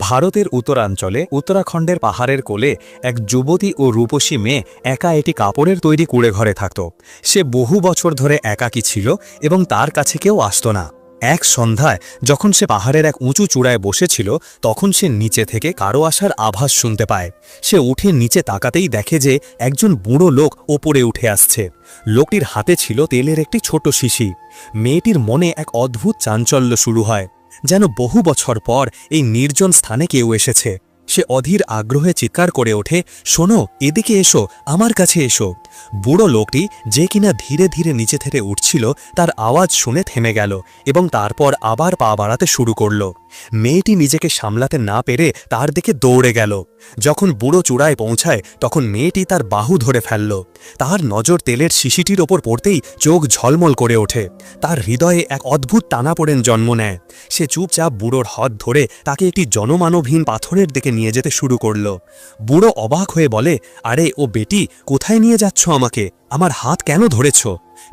ভারতের উত্তরাঞ্চলে উত্তরাখণ্ডের পাহাড়ের কোলে এক যুবতী ও রূপসী মেয়ে একা এটি কাপড়ের তৈরি কুড়ে ঘরে থাকত। সে বহু বছর ধরে একাকী ছিল এবং তার কাছে কেউ আসত না। এক সন্ধ্যায় যখন সে পাহাড়ের এক উঁচু চূড়ায় বসেছিল, তখন সে নিচে থেকে কারও আসার আভাস শুনতে পায়। সে উঠে নিচে তাকাতেই দেখে যে একজন বুড়ো লোক ওপরে উঠে আসছে। লোকটির হাতে ছিল তেলের একটি ছোট শিশি। মেয়েটির মনে এক অদ্ভুত চাঞ্চল্য শুরু হয়। যেন বহু বছর পর এই নির্জন স্থানে কেউ এসেছে। সে অধীর আগ্রহে চিৎকার করে ওঠে, শোনো, এদিকে এসো, আমার কাছে এসো। বুড়ো লোকটি যে কিনা ধীরে ধীরে নিচে থেকে উঠছিল, তার আওয়াজ শুনে থেমে গেল এবং তারপর আবার পা বাড়াতে শুরু করল। মেয়েটি নিজেকে সামলাতে না পেরে তার দিকে দৌড়ে গেল। যখন বুড়ো চূড়ায় পৌঁছায়, তখন মেয়েটি তার বাহু ধরে ফেলল। তার নজর তেলের শিশিটির ওপর পড়তেই চোখ ঝলমল করে ওঠে। তার হৃদয়ে এক অদ্ভুত টানাপোড়েন জন্ম নেয়। সে চুপচাপ বুড়োর হাত ধরে তাকে একটি জনমানবহীন পাথরের দিকে নিয়ে যেতে শুরু করল। বুড়ো অবাক হয়ে বলে, আরে ও বেটি, কোথায় নিয়ে যাচ্ছ? আমাকে? আমার হাত কেন ধরেছ?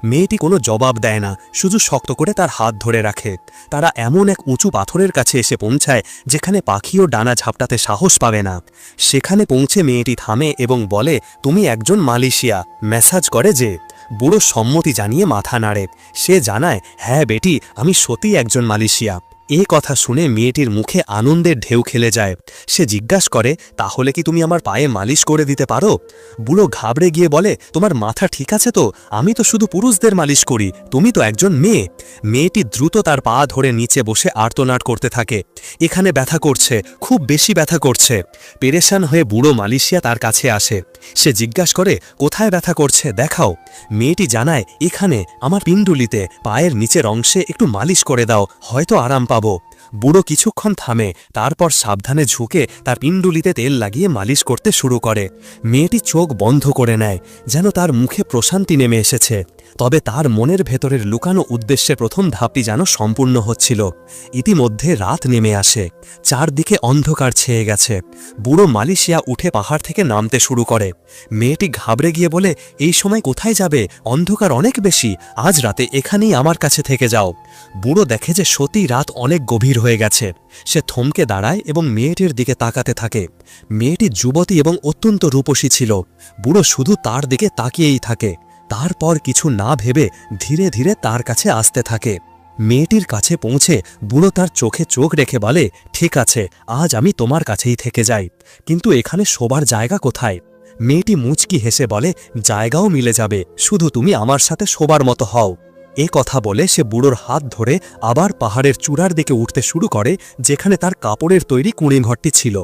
মেয়েটি কোনো জবাব দেয় না, শুধু শক্ত করে তার হাত ধরে রাখে। তারা এমন এক উঁচু পাথরের কাছে এসে পৌঁছায়, যেখানে পাখিও ডানা ঝাপটাতে সাহস পাবে না। সেখানে পৌঁছে মেয়েটি থামে এবং বলে, তুমি একজন মালয়েশিয়া, মেসাজ করে যে? বুড়ো সম্মতি জানিয়ে মাথা নাড়ে। সে জানায় হ্যাঁ বেটি, আমি সত্যি একজন মালয়েশিয়া। এ কথা শুনে মেয়েটির মুখে আনন্দের ঢেউ খেলে যায়। সে জিজ্ঞাসা করে, তাহলে কি তুমি আমার পায়ে মালিশ করে দিতে পারো? বুড়ো ঘাবড়ে গিয়ে বলে, তোমার মাথা ঠিক আছে তো? আমি তো শুধু পুরুষদের মালিশ করি, তুমি তো একজন মেয়ে। মেয়েটি দ্রুত তার পা ধরে নিচে বসে আর্তনাট করতে থাকে। এখানে ব্যথা করছে, খুব বেশি ব্যথা করছে। পেরেশান হয়ে বুড়ো মালয়েশিয়া তার কাছে আসে। সে জিজ্ঞাসা করে, কোথায় ব্যথা করছে? দেখাও। মেয়েটি জানায়, এখানে, আমার পিণ্ডুলিতে, পায়ের নিচের অংশে একটু মালিশ করে দাও, হয়তো আরাম পাবো। বুড়ো কিছুক্ষণ থামে, তারপর সাবধানে ঝুঁকে তার পিণ্ডুলিতে তেল লাগিয়ে মালিশ করতে শুরু করে। মেয়েটি চোখ বন্ধ করে নেয়, যেন তার মুখে প্রশান্তি নেমে এসেছে। তবে তার মনের ভেতরের লুকানো উদ্দেশ্যে প্রথম ধাপটি যেন সম্পূর্ণ হচ্ছিল। ইতিমধ্যে রাত নেমে আসে। চারদিকে অন্ধকার ছেয়ে গেছে। বুড়ো মালয়েশিয়া উঠে পাহাড় থেকে নামতে শুরু করে। মেয়েটি ঘাবড়ে গিয়ে বলে, এই সময় কোথায় যাবে? অন্ধকার অনেক বেশি। আজ রাতে এখানেই আমার কাছে থেকে যাও। বুড়ো দেখে যে সতী রাত অনেক গভীর হয়ে গেছে। সে থমকে দাঁড়ায় এবং মেয়েটির দিকে তাকাতে থাকে। মেয়েটি যুবতী এবং অত্যন্ত রূপসী ছিল। বুড়ো শুধু তার দিকে তাকিয়েই থাকে। তারপর কিছু না ভেবে ধীরে ধীরে তার কাছে আসতে থাকে। মেয়েটির কাছে পৌঁছে বুড়ো তার চোখে চোখ রেখে বলে, ঠিক আছে, আজ আমি তোমার কাছেই থেকে যাই। কিন্তু এখানে শোবার জায়গা কোথায়? মেয়েটি মুচকি হেসে বলে, জায়গাও মিলে যাবে, শুধু তুমি আমার সাথে শোবার মতো হও। এ কথা বলে সে বুড়োর হাত ধরে আবার পাহাড়ের চূড়ার দিকে উঠতে শুরু করে, যেখানে তার কাপড়ের তৈরি কুঁড়ে ঘরটি ছিল।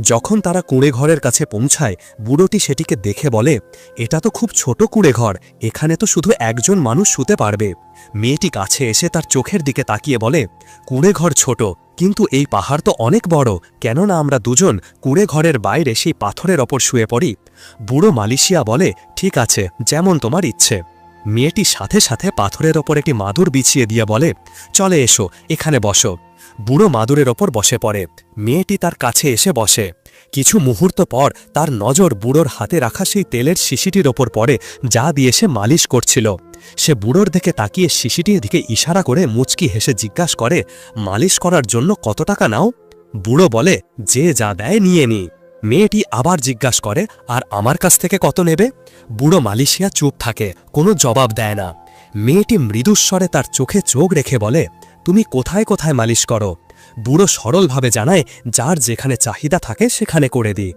যখন তারা কুঁড়ে ঘরের কাছে পৌঁছায়, বুড়োটি সেটিকে দেখে বলে, এটা তো খুব ছোট কুঁড়ে ঘর, এখানে তো শুধু একজন মানুষ শুতে পারবে। মেয়েটি কাছে এসে তার চোখের দিকে তাকিয়ে বলে, কুঁড়ে ঘর ছোট, কিন্তু এই পাহাড় তো অনেক বড়, কেননা আমরা দুজন কুঁড়ে ঘরের বাইরে সেই পাথরের ওপর শুয়ে পড়ি। বুড়ো মালয়েশিয়া বলে, ঠিক আছে, যেমন তোমার ইচ্ছে। মেয়েটি সাথে সাথে পাথরের ওপর একটি মাদুর বিছিয়ে দিয়ে বলে, চলে এসো, এখানে বসো। বুড়ো মাদুরের ওপর বসে পড়ে। মেয়েটি তার কাছে এসে বসে। কিছু মুহূর্ত পর তার নজর বুড়োর হাতে রাখা সেই তেলের শিশিটির ওপর পড়ে, যা দিয়ে সে মালিশ করছিল। সে বুড়োর দিকে তাকিয়ে শিশিটির দিকে ইশারা করে মুচকি হেসে জিজ্ঞাসা করে, মালিশ করার জন্য কত টাকা নাও? বুড়ো বলে, যে যা দেয় নিয়ে নি। মেয়েটি আবার জিজ্ঞাস করে, আর আমার কাছ থেকে কত নেবে? বুড়ো মালয়েশিয়া চুপ থাকে, কোনো জবাব দেয় না। মেয়েটি মৃদুস্বরে তার চোখে চোখ রেখে বলে, তুমি কোথায় কোথায় মালিশ করো? বুড়ো সরলভাবে জানায়, যার যেখানে চাহিদা থাকে সেখানে করে দিই।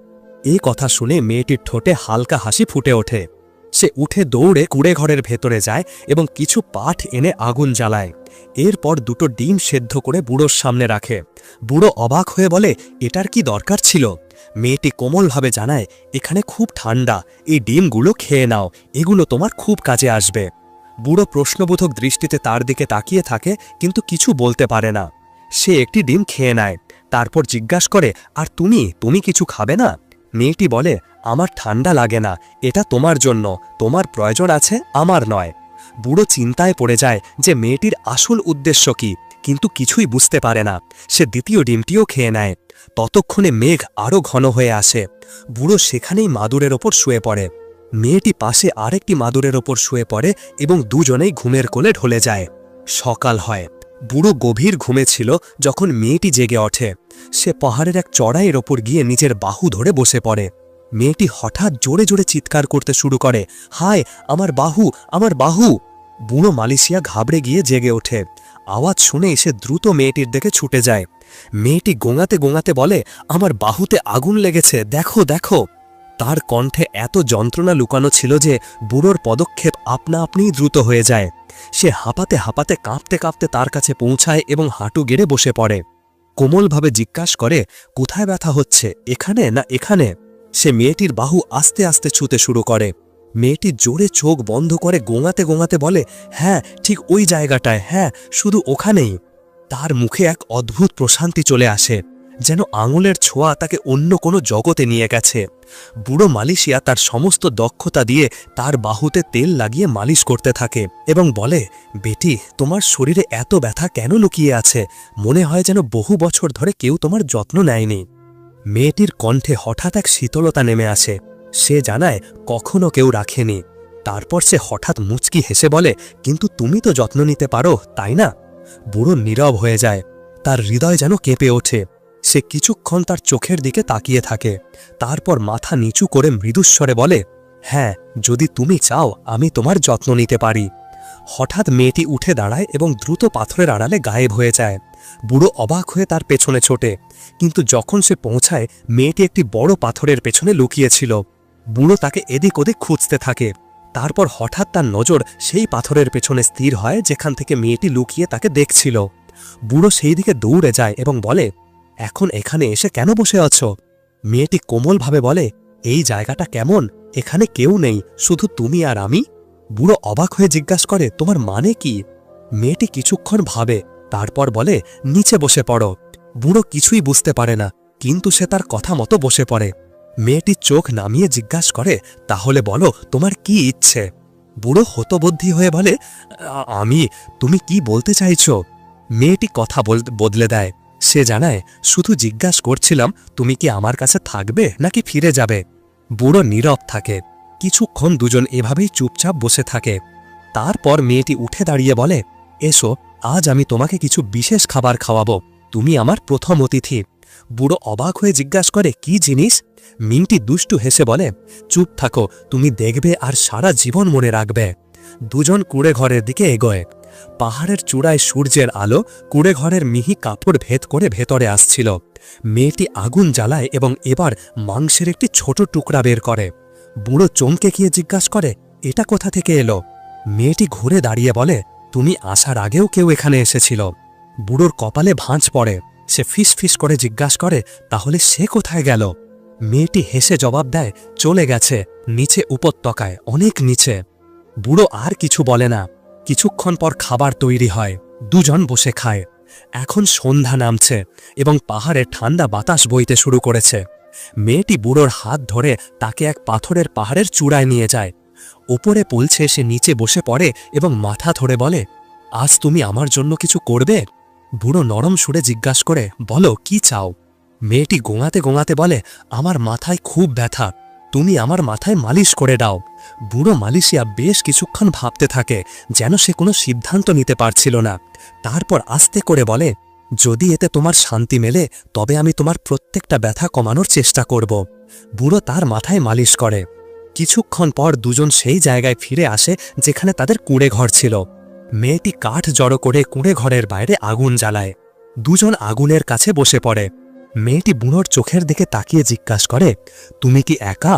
এই কথা শুনে মেয়েটির ঠোঁটে হালকা হাসি ফুটে ওঠে। সে উঠে দৌড়ে কুড়ে ঘরের ভেতরে যায় এবং কিছু পাঠ এনে আগুন জ্বালায়। এরপর দুটো ডিম সেদ্ধ করে বুড়োর সামনে রাখে। বুড়ো অবাক হয়ে বলে, এটার কি দরকার ছিল? মেয়েটি কোমলভাবে জানায়, এখানে খুব ঠান্ডা, এই ডিমগুলো খেয়ে নাও, এগুলো তোমার খুব কাজে আসবে। বুড়ো প্রশ্নবোধক দৃষ্টিতে তার দিকে তাকিয়ে থাকে, কিন্তু কিছু বলতে পারে না। সে একটি ডিম খেয়ে নেয়, তারপর জিজ্ঞাসা করে, আর তুমি তুমি কিছু খাবে না? মেয়েটি বলে, আমার ঠান্ডা লাগে না, এটা তোমার জন্য, তোমার প্রয়োজন আছে আমার নয়। বুড়ো চিন্তায় পড়ে যায় যে মেয়েটির আসল উদ্দেশ্য কি, কিন্তু কিছুই বুঝতে পারে না। সে দ্বিতীয় ডিমটিও খেয়ে নেয়। ততক্ষণে মেঘ আরও ঘন হয়ে আসে। বুড়ো সেখানেই মাদুরের ওপর শুয়ে পড়ে। মেয়েটি পাশে আরেকটি মাদুরের ওপর শুয়ে পড়ে এবং দুজনেই ঘুমের কোলে ঢলে যায়। সকাল হয়। বুড়ো গভীর ঘুমে ছিল যখন মেয়েটি জেগে ওঠে। সে পাহাড়ের এক চড়াইয়ের ওপর গিয়ে নিজের বাহু ধরে বসে পড়ে। মেয়েটি হঠাৎ জোরে জোরে চিৎকার করতে শুরু করে। হায়, আমার বাহু আমার বাহু! বুড়ো মালয়েশিয়া ঘাবড়ে গিয়ে জেগে ওঠে। আওয়াজ শুনে এসে দ্রুত মেয়েটির দিকে ছুটে যায়। মেয়েটি গোঙাতে গোঙাতে বলে, আমার বাহুতে আগুন লেগেছে, দেখো দেখো! তার কণ্ঠে এত যন্ত্রণা লুকানো ছিল যে বুড়োর পদক্ষেপ আপনা আপনিই দ্রুত হয়ে যায়। সে হাঁপাতে হাঁপাতে কাঁপতে কাঁপতে তার কাছে পৌঁছায় এবং হাঁটু গেড়ে বসে পড়ে। কোমলভাবে জিজ্ঞাস করে, কোথায় ব্যথা হচ্ছে? এখানে না এখানে? সে মেয়েটির বাহু আস্তে আস্তে ছুতে শুরু করে। মেয়েটি জোরে চোখ বন্ধ করে গোঙাতে গোঙাতে বলে হ্যাঁ ঠিক ওই জায়গাটায় হ্যাঁ শুধু ওখানেই। তার মুখে এক অদ্ভুত প্রশান্তি চলে আসে। যেন আঙুলের ছোঁয়া তাকে অন্য কোনো জগতে নিয়ে গেছে। বুড়ো মালয়েশিয়া তার সমস্ত দক্ষতা দিয়ে তার বাহুতে তেল লাগিয়ে মালিশ করতে থাকে এবং বলে, বেটি, তোমার শরীরে এত ব্যথা কেন লুকিয়ে আছে? মনে হয় যেন বহু বছর ধরে কেউ তোমার যত্ন নেয়নি। মেয়েটির কণ্ঠে হঠাৎ এক শীতলতা নেমে আসে। সে জানায়, কখনো কেউ রাখেনি। তারপর সে হঠাৎ মুচকি হেসে বলে, কিন্তু তুমি তো যত্ন নিতে পারো, তাই না? বুড়ো নীরব হয়ে যায়। তার হৃদয় যেন কেঁপে ওঠে। সে কিছুক্ষণ তার চোখের দিকে তাকিয়ে থাকে। তারপর মাথা নিচু করে মৃদুস্বরে বলে হ্যাঁ যদি তুমি চাও, আমি তোমার যত্ন নিতে পারি। হঠাৎ মেয়েটি উঠে দাঁড়ায় এবং দ্রুত পাথরের আড়ালে গায়েব হয়ে যায়। বুড়ো অবাক হয়ে তার পেছনে ছোটে। কিন্তু যখন সে পৌঁছায়, মেয়েটি একটি বড় পাথরের পেছনে লুকিয়েছিল। বুড়ো তাকে এদিক ওদিক খুঁজতে থাকে। তারপর হঠাৎ তার নজর সেই পাথরের পেছনে স্থির হয়, যেখান থেকে মেয়েটি লুকিয়ে তাকে দেখছিল। বুড়ো সেই দিকে দৌড়ে যায় এবং বলে এখন এখানে এসে কেন বসে আছো? মেয়েটি কোমলভাবে বলে, এই জায়গাটা কেমন? এখানে কেউ নেই, শুধু তুমি আর আমি? বুড়ো অবাক হয়ে জিজ্ঞাসা করে, তোমার মানে কি? মেয়েটি কিছুক্ষণ ভাবে, তারপর বলে, নিচে বসে পড়ো। বুড়ো কিছুই বুঝতে পারে না, কিন্তু সে তার কথা মতো বসে পড়ে। মেয়েটি চোখ নামিয়ে জিজ্ঞাসা করে, তাহলে বলো, তোমার কি ইচ্ছে? বুড়ো হতবুদ্ধি হয়ে বলে আমি, তুমি কি বলতে চাইছো? মেয়েটি কথা বদলে দেয়। সে জানায়, শুধু জিজ্ঞাসা করছিলাম, তুমি কি আমার কাছে থাকবে নাকি ফিরে যাবে? বুড়ো নীরব থাকে। কিছুক্ষণ দুজন এভাবেই চুপচাপ বসে থাকে। তারপর মেয়েটি উঠে দাঁড়িয়ে বলে, এসো, আজ আমি তোমাকে কিছু বিশেষ খাবার খাওয়াবো। তুমি আমার প্রথম অতিথি। বুড়ো অবাক হয়ে জিজ্ঞাসা করে, কি জিনিস? মিনটি দুষ্টু হেসে বলে, চুপ থাকো, তুমি দেখবে আর সারা জীবন মনে রাখবে। দুজন কুড়ে ঘরের দিকে এগোয়। পাহাড়ের চূড়ায় সূর্যের আলো কুড়ে ঘরের মিহি কাপড় ভেদ করে ভেতরে আসছিল। মেয়েটি আগুন জ্বালায় এবং এবার মাংসের একটি ছোট টুকরা বের করে। বুড়ো চমকে গিয়ে জিজ্ঞাসা করে, এটা কোথা থেকে এলো? মেয়েটি ঘুরে দাঁড়িয়ে বলে, তুমি আসার আগেও কেউ এখানে এসেছিল। বুড়োর কপালে ভাঁজ পড়ে। সে ফিস ফিস করে জিজ্ঞাসা করে, তাহলে সে কোথায় গেল? মেয়েটি হেসে জবাব দেয়, চলে গেছে, নিচে উপত্যকায়, অনেক নিচে। বুড়ো আর কিছু বলে না। কিছুক্ষণ পর খাবার তৈরি হয়। দুজন বসে খায়। এখন সন্ধ্যা নামছে এবং পাহাড়ে ঠান্ডা বাতাস বইতে শুরু করেছে। মেয়েটি বুড়োর হাত ধরে তাকে এক পাথরের পাহাড়ের চূড়ায় নিয়ে যায়। ওপরে পলছে সে নিচে বসে পড়ে এবং মাথা ধরে বলে, আজ তুমি আমার জন্য কিছু করবে? বুড়ো নরম সুরে জিজ্ঞাসা করে, বলো, কি চাও? মেয়েটি গোঙাতে গোঙাতে বলে, আমার মাথায় খুব ব্যথা। তুমি আমার মাথায় মালিশ করে দাও। বুড়ো মালয়েশিয়া বেশ কিছুক্ষণ ভাবতে থাকে, যেন সে কোনো সিদ্ধান্ত নিতে পারছিল না। তারপর আস্তে করে বলে, যদি এতে তোমার শান্তি মেলে, তবে আমি তোমার প্রত্যেকটা ব্যথা কমানোর চেষ্টা করব। বুড়ো তার মাথায় মালিশ করে। কিছুক্ষণ পর দুজন সেই জায়গায় ফিরে আসে, যেখানে তাদের কুঁড়ে ঘর ছিল। মেয়েটি কাঠ জড়ো করে কুঁড়ে ঘরের বাইরে আগুন জ্বালায়। দুজন আগুনের কাছে বসে পড়ে। মেয়েটি বুড়োর চোখের দিকে তাকিয়ে জিজ্ঞাসা করে, তুমি কি একা?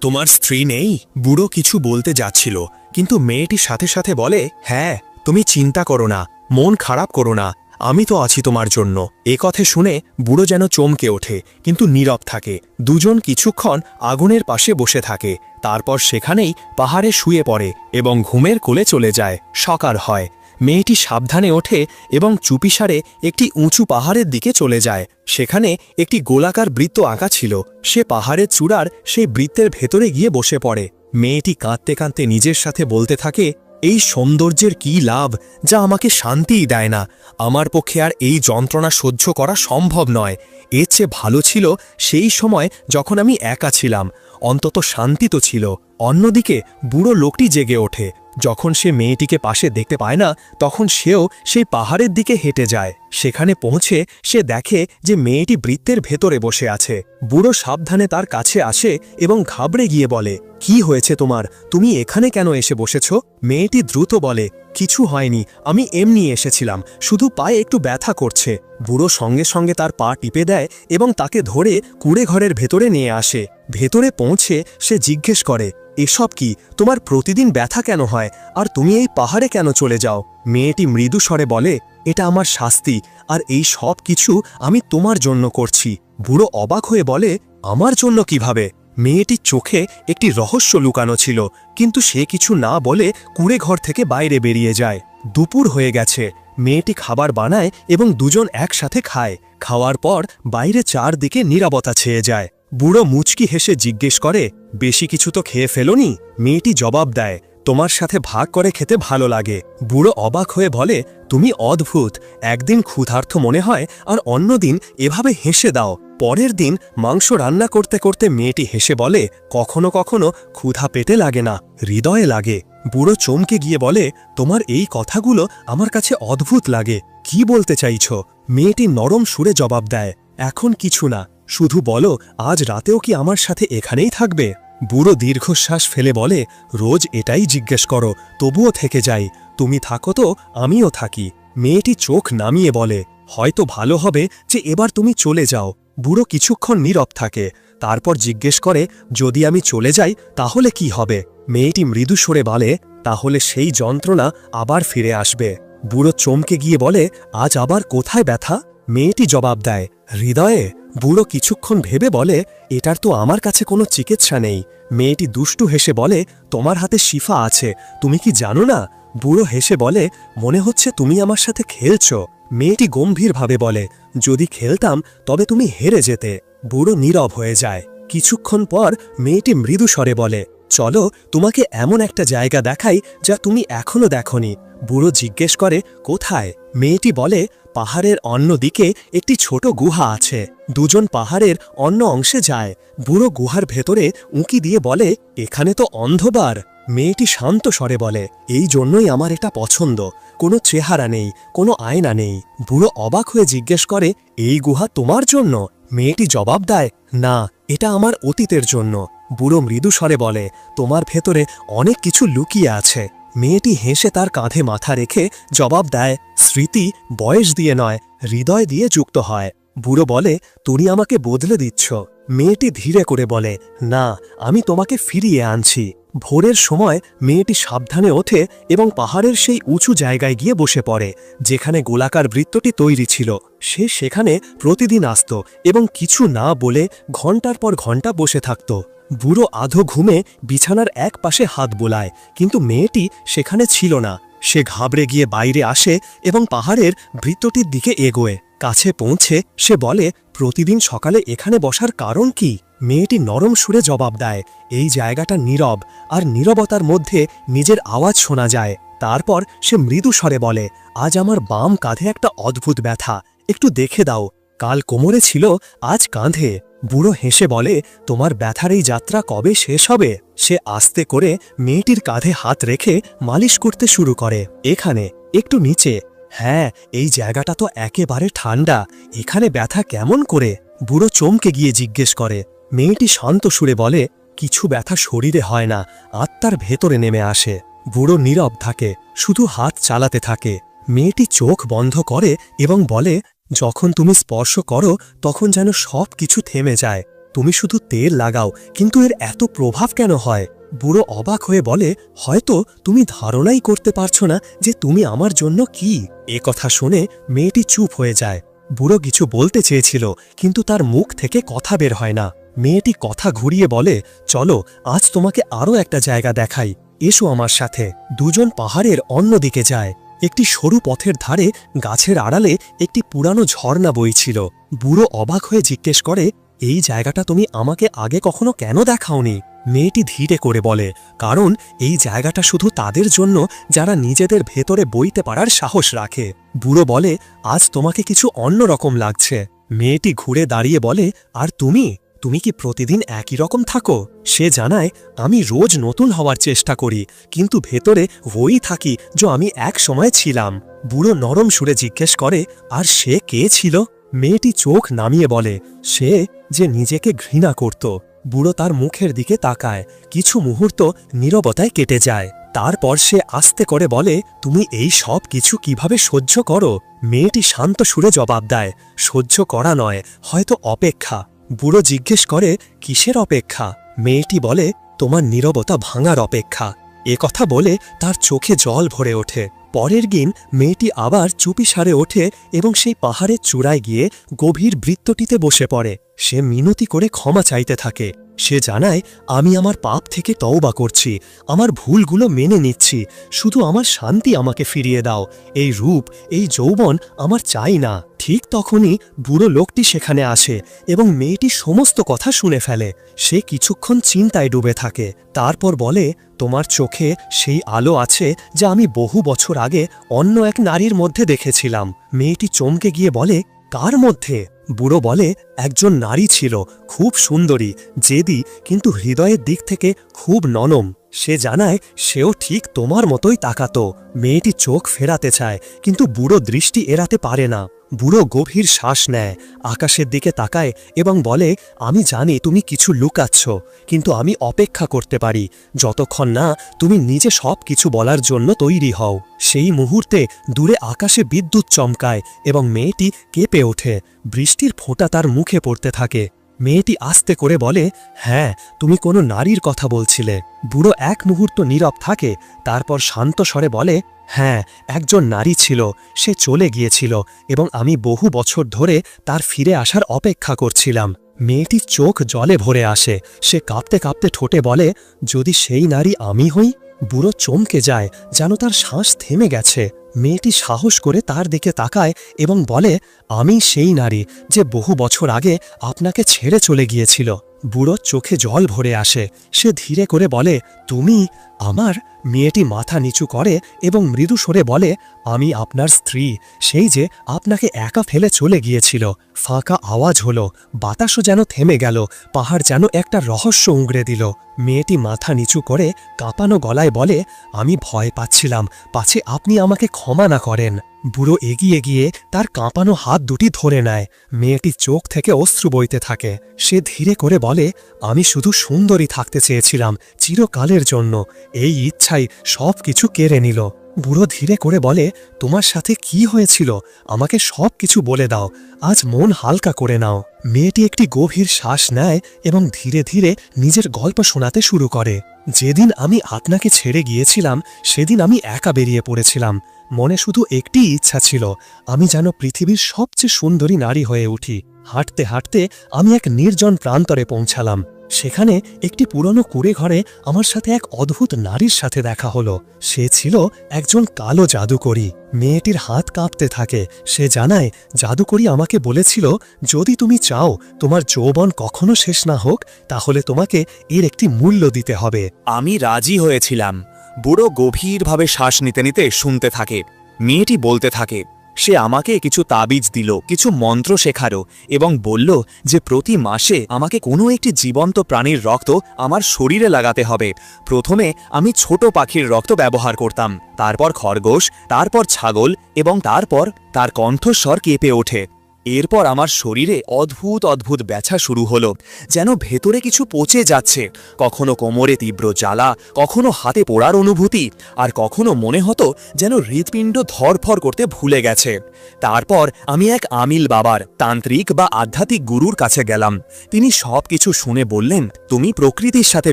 তোমার স্ত্রী নেই। বুড়ো কিছু বলতে যাচ্ছিল, কিন্তু মেয়েটি সাথে সাথে বলে হ্যাঁ তুমি চিন্তা করো না, মন খারাপ করো না, আমি তো আছি তোমার জন্য। এ কথা শুনে বুড়ো যেন চমকে ওঠে, কিন্তু নীরব থাকে। দুজন কিছুক্ষণ আগুনের পাশে বসে থাকে। তারপর সেখানেই পাহাড়ে শুয়ে পড়ে এবং ঘুমের কোলে চলে যায়। সকাল হয়। মেয়েটি সাবধানে ওঠে এবং চুপিসারে একটি উঁচু পাহাড়ের দিকে চলে যায়। সেখানে একটি গোলাকার বৃত্ত আঁকা ছিল। সে পাহাড়ের চূড়ার সেই বৃত্তের ভেতরে গিয়ে বসে পড়ে। মেয়েটি কাঁদতে কাঁদতে নিজের সাথে বলতে থাকে, এই সৌন্দর্যের কি লাভ যা আমাকে শান্তিই দেয় না? আমার পক্ষে আর এই যন্ত্রণা সহ্য করা সম্ভব নয়। এর চেয়ে ভালো ছিল সেই সময় যখন আমি একা ছিলাম। অন্তত শান্তি তো ছিল। অন্যদিকে বুড়ো লোকটি জেগে ওঠে। যখন সে মেয়েটিকে পাশে দেখতে পায় না, তখন সেও সেই পাহাড়ের দিকে হেঁটে যায়। সেখানে পৌঁছে সে দেখে যে মেয়েটি বৃত্তের ভেতরে বসে আছে। বুড়ো সাবধানে তার কাছে আসে এবং ঘাবড়ে গিয়ে বলে, কি হয়েছে তোমার? তুমি এখানে কেন এসে বসেছ? মেয়েটি দ্রুত বলে, কিছু হয়নি, আমি এমনি এসেছিলাম, শুধু পায়ে একটু ব্যথা করছে। বুড়ো সঙ্গে সঙ্গে তার পা টিপে দেয় এবং তাকে ধরে কুড়ে ঘরের ভেতরে নিয়ে আসে। ভেতরে পৌঁছে সে জিজ্ঞেস করে এসব কি? তোমার প্রতিদিন ব্যথা কেন হয়? আর তুমি এই পাহাড়ে কেন চলে যাও? মেয়েটি মৃদু স্বরে বলে, এটা আমার শাস্তি, আর এই সব কিছু আমি তোমার জন্য করছি। বুড়ো অবাক হয়ে বলে, আমার জন্য কীভাবে? মেয়েটির চোখে একটি রহস্য লুকানো ছিল, কিন্তু সে কিছু না বলে কুড়ে ঘর থেকে বাইরে বেরিয়ে যায়। দুপুর হয়ে গেছে। মেয়েটি খাবার বানায় এবং দুজন একসাথে খায়। খাওয়ার পর বাইরে চারদিকে নিরাপত্তা ছেয়ে যায়। বুড়ো মুচকি হেসে জিজ্ঞেস করে, বেশি কিছু তো খেয়ে ফেলোনি? মেয়েটি জবাব দেয়, তোমার সাথে ভাগ করে খেতে ভালো লাগে। বুড়ো অবাক হয়ে বলে, তুমি অদ্ভুত। একদিন ক্ষুধার্থ মনে হয়, আর অন্যদিন এভাবে হেসে দাও। পরের দিন মাংস রান্না করতে করতে মেয়েটি হেসে বলে, কখনো কখনো ক্ষুধা পেটে লাগে না, হৃদয়ে লাগে। বুড়ো চমকে গিয়ে বলে, তোমার এই কথাগুলো আমার কাছে অদ্ভুত লাগে, কি বলতে চাইছ? মেয়েটি নরম সুরে জবাব দেয়, এখন কিছু না। শুধু বলো, আজ রাতেও কি আমার সাথে এখানেই থাকবে? বুড়ো দীর্ঘশ্বাস ফেলে বলে, রোজ এটাই জিজ্ঞেস করো, তবুও থেকে যাই। তুমি থাকো তো, আমিও থাকি। মেয়েটি চোখ নামিয়ে বলে, হয়তো ভালো হবে যে এবার তুমি চলে যাও। বুড়ো কিছুক্ষণ নীরব থাকে। তারপর জিজ্ঞেস করে, যদি আমি চলে যাই, তাহলে কি হবে? মেয়েটি মৃদু সরে বলে, তাহলে সেই যন্ত্রণা আবার ফিরে আসবে। বুড়ো চমকে গিয়ে বলে, আজ আবার কোথায় ব্যথা? মেয়েটি জবাব দেয়, হৃদয়ে। বুড়ো কিছুক্ষণ ভেবে বলে, এটার তো আমার কাছে কোনো চিকিৎসা নেই। মেয়েটি দুষ্টু হেসে বলে, তোমার হাতে শিফা আছে, তুমি কি জানো না? বুড়ো হেসে বলে, মনে হচ্ছে তুমি আমার সাথে খেলছ। মেয়েটি গম্ভীরভাবে বলে, যদি খেলতাম, তবে তুমি হেরে যেতে। বুড়ো নীরব হয়ে যায়। কিছুক্ষণ পর মেয়েটি মৃদু স্বরে বলে, চলো, তোমাকে এমন একটা জায়গা দেখাই যা তুমি এখনও দেখনি। বুড়ো জিজ্ঞেস করে, কোথায়? মেয়েটি বলে পাহাড়ের অন্য দিকে একটি ছোট গুহা আছে। দুজন পাহাড়ের অন্য অংশে যায়। বুড়ো গুহার ভেতরে উঁকি দিয়ে বলে, এখানে তো অন্ধবার মেয়েটি শান্ত স্বরে বলে, এই জন্যই আমার এটা পছন্দ। কোনো চেহারা নেই, কোনো আয়না নেই। বুড়ো অবাক হয়ে জিজ্ঞেস করে, এই গুহা তোমার জন্য? মেয়েটি জবাব দেয়, না, এটা আমার অতীতের জন্য। বুড়ো মৃদু স্বরে বলে, তোমার ভেতরে অনেক কিছু লুকিয়ে আছে। মেয়েটি হেসে তার কাঁধে মাথা রেখে জবাব দেয়, স্মৃতি বয়স দিয়ে নয়, হৃদয় দিয়ে যুক্ত হয়। বুড়ো বলে, তুমি আমাকে বদলে দিচ্ছ। মেয়েটি ধীরে করে বলে, না, আমি তোমাকে ফিরিয়ে আনছি। ভোরের সময় মেয়েটি সাবধানে ওঠে এবং পাহাড়ের সেই উঁচু জায়গায় গিয়ে বসে পড়ে, যেখানে গোলাকার বৃত্তটি তৈরি ছিল। সে সেখানে প্রতিদিন আসত এবং কিছু না বলে ঘণ্টার পর ঘণ্টা বসে থাকত। বুড়ো আধো ঘুমে বিছানার এক পাশে হাত বোলায়, কিন্তু মেয়েটি সেখানে ছিল না। সে ঘাবড়ে গিয়ে বাইরে আসে এবং পাহাড়ের বৃত্তটির দিকে এগোয়। কাছে পৌঁছে সে বলে, প্রতিদিন সকালে এখানে বসার কারণ কি? মেয়েটি নরম সুরে জবাব দেয়, এই জায়গাটা নীরব, আর নীরবতার মধ্যে নিজের আওয়াজ শোনা যায়। তারপর সে মৃদু স্বরে বলে, আজ আমার বাম কাঁধে একটা অদ্ভুত ব্যথা, একটু দেখে দাও, কাল কোমরে ছিল, আজ কাঁধে। বুড়ো হেসে বলে, তোমার ব্যথার এই যাত্রা কবে শেষ হবে? সে আস্তে করে মেয়েটির কাঁধে হাত রেখে মালিশ করতে শুরু করে। এখানে, একটু নিচে। হ্যাঁ এই জায়গাটা তো একেবারে ঠান্ডা। এখানে ব্যথা কেমন করে? বুড়ো চমকে গিয়ে জিজ্ঞেস করে। মেয়েটি শান্ত সুরে বলে, কিছু ব্যথা শরীরে হয় না, আত্মার ভেতরে নেমে আসে। বুড়ো নীরব থাকে, শুধু হাত চালাতে থাকে। মেয়েটি চোখ বন্ধ করে এবং বলে যখন তুমি স্পর্শ করো, তখন যেন সব কিছু থেমে যায়। তুমি শুধু তেল লাগাও, কিন্তু এর এত প্রভাব কেন হয়? বুড়ো অবাক হয়ে বলে, হয়তো তুমি ধারণাই করতে পারছ না যে তুমি আমার জন্য কি? এ কথা শুনে মেয়েটি চুপ হয়ে যায়। বুড়ো কিছু বলতে চেয়েছিল, কিন্তু তার মুখ থেকে কথা বের হয় না। মেয়েটি কথা ঘুরিয়ে বলে, চলো, আজ তোমাকে আরও একটা জায়গা দেখাই। এসো আমার সাথে। দুজন পাহাড়ের অন্যদিকে যায়। একটি সরু পথের ধারে গাছের আড়ালে একটি পুরানো ঝর্ণা বইছিল। বুড়ো অবাক হয়ে জিজ্ঞেস করে, এই জায়গাটা তুমি আমাকে আগে কখনো কেন দেখাওনি? মেয়েটি ধীরে করে বলে, কারণ এই জায়গাটা শুধু তাদের জন্য যারা নিজেদের ভেতরে বইতে পারার সাহস রাখে। বুড়ো বলে, আজ তোমাকে কিছু অন্যরকম লাগছে। মেয়েটি ঘুরে দাঁড়িয়ে বলে, আর তুমি? তুমি কি প্রতিদিন একই রকম থাকো? সে জানায়, আমি রোজ নতুন হওয়ার চেষ্টা করি, কিন্তু ভেতরে ওই থাকি যে আমি এক সময় ছিলাম। বুড়ো নরম সুরে জিজ্ঞেস করে, আর সে কে ছিল? মেয়েটি চোখ নামিয়ে বলে, সে যে নিজেকে ঘৃণা করত। বুড়ো তার মুখের দিকে তাকায়, কিছু মুহূর্ত নীরবতায় কেটে যায়। তারপর সে আস্তে করে বলে, তুমি এই সব কিছু কীভাবে সহ্য করো? মেয়েটি শান্ত সুরে জবাব দেয়, সহ্য করা নয়, হয়তো অপেক্ষা। বুড়ো জিজ্ঞেস করে, কিসের অপেক্ষা? মেয়েটি বলে, তোমার নীরবতা ভাঙার অপেক্ষা। এ কথা বলে তার চোখে জল ভরে ওঠে। পরের দিন মেয়েটি আবার চুপি সারে ওঠে এবং সেই পাহাড়ের চূড়ায় গিয়ে গভীর বৃত্তটিতে বসে পড়ে। সে মিনতি করে ক্ষমা চাইতে থাকে। সে জানায়, আমি আমার পাপ থেকে তওবা করছি। আমার ভুলগুলো মেনে নিচ্ছি। শুধু আমার শান্তি আমাকে ফিরিয়ে দাও। এই রূপ, এই যৌবন আমার চাই না। ঠিক তখনই বুড়ো লোকটি সেখানে আসে এবং মেয়েটি সমস্ত কথা শুনে ফেলে। সে কিছুক্ষণ চিন্তায় ডুবে থাকে। তারপর বলে, তোমার চোখে সেই আলো আছে যা আমি বহু বছর আগে অন্য এক নারীর মধ্যে দেখেছিলাম। মেয়েটি চমকে গিয়ে বলে কার মধ্যে? বুড়ো বলে, একজন নারী ছিল, খুব সুন্দরী, জেদি, কিন্তু হৃদয়ের দিক থেকে খুব ননম সে জানায়, সেও ঠিক তোমার মতোই তাকাতো, মেয়েটি চোখ ফেরাতে চায়, কিন্তু বুড়ো দৃষ্টি এড়াতে পারে না। বুড়ো গভীর শ্বাস নেয়, আকাশের দিকে তাকায় এবং বলে, আমি জানি তুমি কিছু লুকাচ্ছ, কিন্তু আমি অপেক্ষা করতে পারি। যতক্ষণ না তুমি নিজে সব কিছু বলার জন্য তৈরি হও। সেই মুহূর্তে দূরে আকাশে বিদ্যুৎ চমকায় এবং মেয়েটি কেঁপে ওঠে। বৃষ্টির ফোঁটা তার মুখে পড়তে থাকে। মেয়েটি আস্তে করে বলে হ্যাঁ তুমি কোনো নারীর কথা বলছিলে। বুড়ো এক মুহূর্ত নীরব থাকে, তারপর শান্ত স্বরে বলে হ্যাঁ একজন নারী ছিল, সে চলে গিয়েছিল এবং আমি বহু বছর ধরে তার ফিরে আসার অপেক্ষা করছিলাম। মেয়েটির চোখ জলে ভরে আসে। সে কাঁপতে কাঁপতে ঠোঁটে বলে, যদি সেই নারী আমি হই বুড়ো চমকে যায়, যেন তার শ্বাস থেমে গেছে। মেয়েটি সাহস করে তার দিকে তাকায় এবং বলে, আমি সেই নারী যে বহু বছর আগে আপনাকে ছেড়ে চলে গিয়েছিল। বুড়ো চোখে জল ভরে আসে। সে ধীরে করে বলে, তুমি আমার মেয়েটি মাথা নিচু করে এবং মৃদু সরে বলে, আমি আপনার স্ত্রী। সেই যে আপনাকে একা ফেলে চলে গিয়েছিল। ফাঁকা আওয়াজ হলো। বাতাসও যেন থেমে গেল। পাহাড় যেন একটা রহস্য উংড়ে দিল। মেয়েটি মাথা নিচু করে কাঁপানো গলায় বলে, আমি ভয় পাচ্ছিলাম। পাছে আপনি আমাকে ক্ষমা না করেন। বুড়ো এগিয়ে গিয়ে তার কাঁপানো হাত দুটি ধরে নেয়। মেয়েটি চোখ থেকে অশ্রু বইতে থাকে। সে ধীরে করে বলে, আমি শুধু সুন্দরী থাকতে চেয়েছিলাম, চিরকালের জন্য। এই ইচ্ছাই সব কিছু কেড়ে নিল। বুড়ো ধীরে করে বলে, তোমার সাথে কি হয়েছিল? আমাকে সব কিছু বলে দাও। আজ মন হালকা করে নাও। মেয়েটি একটি গভীর শ্বাস নেয় এবং ধীরে ধীরে নিজের গল্প শোনাতে শুরু করে। যেদিন আমি আপনাকে ছেড়ে গিয়েছিলাম, সেদিন আমি একা বেরিয়ে পড়েছিলাম। মনে শুধু একটি ইচ্ছা ছিল, আমি যেন পৃথিবীর সবচেয়ে সুন্দরী নারী হয়ে উঠি। হাঁটতে হাঁটতে আমি এক নির্জন প্রান্তরে পৌঁছালাম। সেখানে একটি পুরনো কুড়ে ঘরে আমার সাথে এক অদ্ভুত নারীর সাথে দেখা হলো। সে ছিল একজন কালো জাদুকরী। মেয়েটির হাত কাঁপতে থাকে। সে জানায়, জাদুকরী আমাকে বলেছিল, যদি তুমি চাও তোমার যৌবন কখনো শেষ না হোক, তাহলে তোমাকে এর একটি মূল্য দিতে হবে। আমি রাজি হয়েছিলাম। বুড়ো গভীরভাবে শ্বাস নিতে নিতে শুনতে থাকে। মেয়েটি বলতে থাকে সে আমাকে কিছু তাবিজ দিল, কিছু মন্ত্র শেখার এবং বলল যে প্রতি মাসে আমাকে কোনো একটি জীবন্ত প্রাণীর রক্ত আমার শরীরে লাগাতে হবে। প্রথমে আমি ছোট পাখির রক্ত ব্যবহার করতাম, তারপর খরগোশ, তারপর ছাগল এবং তারপর তার কণ্ঠস্বর কেঁপে ওঠে। এরপর আমার শরীরে অদ্ভুত অদ্ভুত ব্যথা শুরু হলো, যেন ভেতরে কিছু পচে যাচ্ছে। কখনো কোমরে তীব্র জ্বালা, কখনো হাতে পোড়ার অনুভূতি, আর কখনো মনে হতো যেন হৃৎপিণ্ড ধরফর করতে ভুলে গেছে। তারপর আমি এক আমিল বাবার, তান্ত্রিক বা আধ্যাত্মিক গুরুর কাছে গেলাম। তিনি সব কিছু শুনে বললেন, তুমি প্রকৃতির সাথে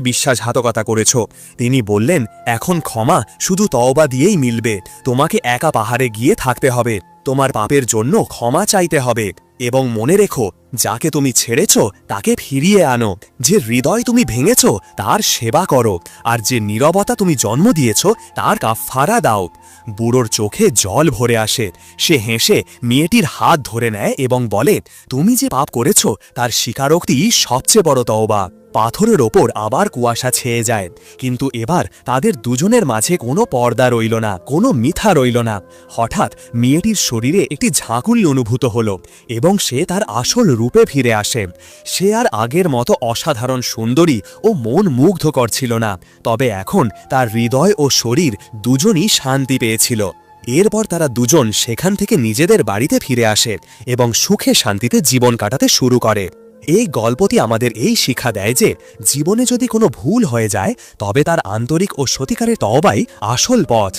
বিশ্বাসঘাতকতা করেছ। তিনি বললেন, এখন ক্ষমা শুধু তওবা দিয়েই মিলবে। তোমাকে একা পাহাড়ে গিয়ে থাকতে হবে। তোমার পাপের জন্য ক্ষমা চাইতে হবে এবং মনে রেখো, যাকে তুমি ছেড়েছ, তাকে ফিরিয়ে আনো। যে হৃদয় তুমি ভেঙেছ, তার সেবা করো, আর যে নীরবতা তুমি জন্ম দিয়েছ, তার কাফারা দাও। বুড়োর চোখে জল ভরে আসে, সে হেসে মেয়েটির হাত ধরে নেয় এবং বলে, তুমি যে পাপ করেছ, তার স্বীকারোক্তি সবচেয়ে বড় তওবা। পাথরের ওপর আবার কুয়াশা ছেয়ে যায়। কিন্তু এবার তাদের দুজনের মাঝে কোনো পর্দা রইল না, কোনো মিথা রইল না। হঠাৎ মেয়েটির শরীরে একটি ঝাঁকুনি অনুভূত হল এবং সে তার আসল রূপে ফিরে আসে। সে আর আগের মতো অসাধারণ সুন্দরী ও মন মুগ্ধকর ছিল না, তবে এখন তার হৃদয় ও শরীর দুজনই শান্তি পেয়েছিল। এরপর তারা দুজন সেখান থেকে নিজেদের বাড়িতে ফিরে আসে এবং সুখে শান্তিতে জীবন কাটাতে শুরু করে। এই গল্পটি আমাদের এই শিক্ষা দেয় যে জীবনে যদি কোনো ভুল হয়ে যায়, তবে তার আন্তরিক ও সতিকারের তবাই আসল পথ।